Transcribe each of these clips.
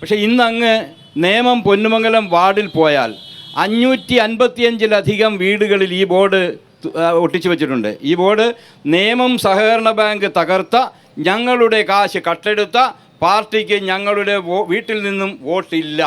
പക്ഷേ ഇന്ന് അങ്ങ് നേമം പൊന്നുമംഗലം വാർഡിൽ പോയാൽ അഞ്ഞൂറ്റി അൻപത്തിയഞ്ചിലധികം വീടുകളിൽ ഈ ബോർഡ് ഒട്ടിച്ചു വെച്ചിട്ടുണ്ട്. ഈ ബോർഡ് നേമം സഹകരണ ബാങ്ക് തകർത്ത ഞങ്ങളുടെ കാശ് കട്ടെടുത്ത പാർട്ടിക്ക് ഞങ്ങളുടെ വീട്ടിൽ നിന്നും വോട്ടില്ല.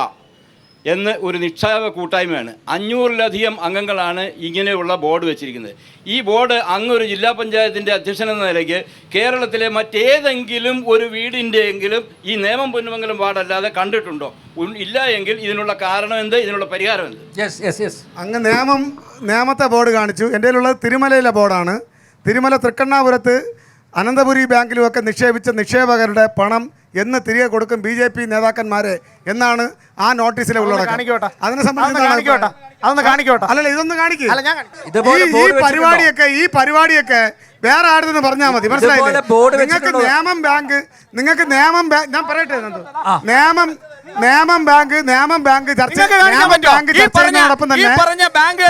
എന്ന് ഒരു നിക്ഷേപ കൂട്ടായ്മയാണ്. അഞ്ഞൂറിലധികം അംഗങ്ങളാണ് ഇങ്ങനെയുള്ള ബോർഡ് വെച്ചിരിക്കുന്നത്. ഈ ബോർഡ് അങ്ങ് ഒരു ജില്ലാ പഞ്ചായത്തിന്റെ അധ്യക്ഷൻ എന്ന നിലയ്ക്ക് കേരളത്തിലെ മറ്റേതെങ്കിലും ഒരു വീടിന്റെയെങ്കിലും ഈ നിയമം പൊന്നുമംഗലം വാർഡല്ലാതെ കണ്ടിട്ടുണ്ടോ? ഇല്ല എങ്കിൽ ഇതിനുള്ള കാരണം എന്ത് ഇതിനുള്ള പരിഹാരം എന്ത് യെസ് യെസ് യെസ് അങ്ങ് നിയമം നിയമത്തെ ബോർഡ് കാണിച്ചു. എന്റെ കയ്യിലുള്ളത് തിരുമലയിലെ ബോർഡാണ്. തിരുമല തൃക്കണ്ണാപുരത്ത് അനന്തപുരി ബാങ്കിലുമൊക്കെ നിക്ഷേപിച്ച നിക്ഷേപകരുടെ പണം എന്ന് തിരികെ കൊടുക്കും ബി ജെ പി നേതാക്കന്മാരെ എന്നാണ് ആ നോട്ടീസിലെ ഉള്ളടക്കം. അതിനെ സംബന്ധിച്ച് കാണിക്കോട്ടെ. അതൊന്ന് കാണിക്കോട്ടെ. അല്ലല്ല ഇതൊന്ന് ഈ പരിപാടിയൊക്കെ ഈ പരിപാടിയൊക്കെ വേറെ ആരുന്ന് പറഞ്ഞാൽ മതി മനസ്സിലായില്ലേ? നിങ്ങൾക്ക് നിയമം നേമം ബാങ്ക് നിങ്ങൾക്ക് നേമം ബാങ്ക് ഞാൻ പറയട്ടെ നിയമം നേമം നേമം ബാങ്ക് നേമം ബാങ്ക് ചർച്ച? ബാങ്ക് ഈ ചർച്ച പറഞ്ഞ- ചെയ്യുന്നതോടൊപ്പം ഈ തന്നെ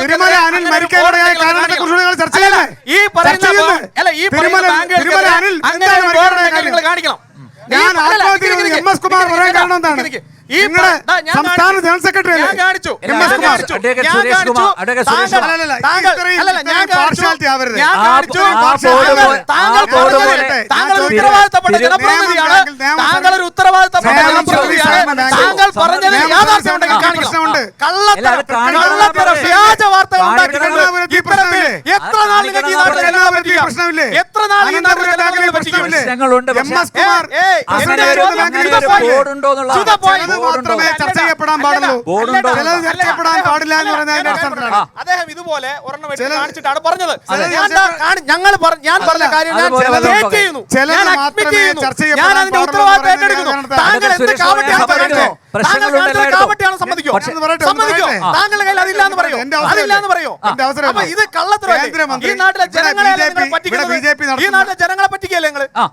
തിരുമല അനിൽ മരിക്കാനിടയായ കാരണത്തെ കുറിച്ച് നിങ്ങൾ ചർച്ച ചെയ്യുന്നത് തിരുമല തിരുമല അനിൽ എന്താണ് മരിക്കാനിടയായ? കാണിക്കണം. ഞാൻ എം എസ് കുമാർ പറയാൻ കാരണം എന്താണ്. ഈ സംസ്ഥാന ജനറൽ സെക്രട്ടറി ഞാൻ കാണിച്ചു. എം എസ് കുമാർ താങ്കൾ- ഉത്തരവാദിത്തപ്പെട്ട ജനപ്രതിനിധിയാണ് താങ്കൾ ഒരു ഉത്തരവാദിത്തപ്പെട്ട ജനപ്രതിനിധിയാണ് താങ്കൾ പറഞ്ഞത്. കള്ളത്തരം വ്യാജ വാർത്തകൾ ഉണ്ടാക്കിക്കൊണ്ട് എന്നാ ഇത്തരം പ്രശ്നമില്ലേ? പേര് എത്ര നാൾ നിങ്ങൾക്ക് ഈ കാണിക്കണം നാട്ടിൽ എന്നാ പ്രശ്നമില്ലേ? എത്ര നാൾ ഈ നാട്ടിൽ അനന്തപുരം ജനങ്ങളെ ബാങ്കിലെ പറ്റിക്കാം? പ്രശ്നമില്ലേ? M S Kumar? മാത്രമേ ചർച്ച ചെയ്യപ്പെടാൻ പാടുള്ളൂ. ബോർഡ് ഉണ്ടോ? ചിലത് ചർച്ച ചെയ്യപ്പെടാൻ പാടില്ല എന്ന് അദ്ദേഹം ഇതുപോലെ കാണിച്ചിട്ടാണ് പറഞ്ഞത്. ഞങ്ങൾ പറ- ഞാൻ പറഞ്ഞ കാര്യം ഞാൻ ചെയ്യുന്നു. ചിലത് ഞാൻ മാത്രമേ ചർച്ച ചെയ്യപ്പെടാൻ പാടുള്ളൂ താങ്കൾ എന്ത് സുരേഷ് ഇത് ഈ നാട്ടിലെ ജനങ്ങളെ പറ്റിക്കല്ലേ നിങ്ങൾ ആ.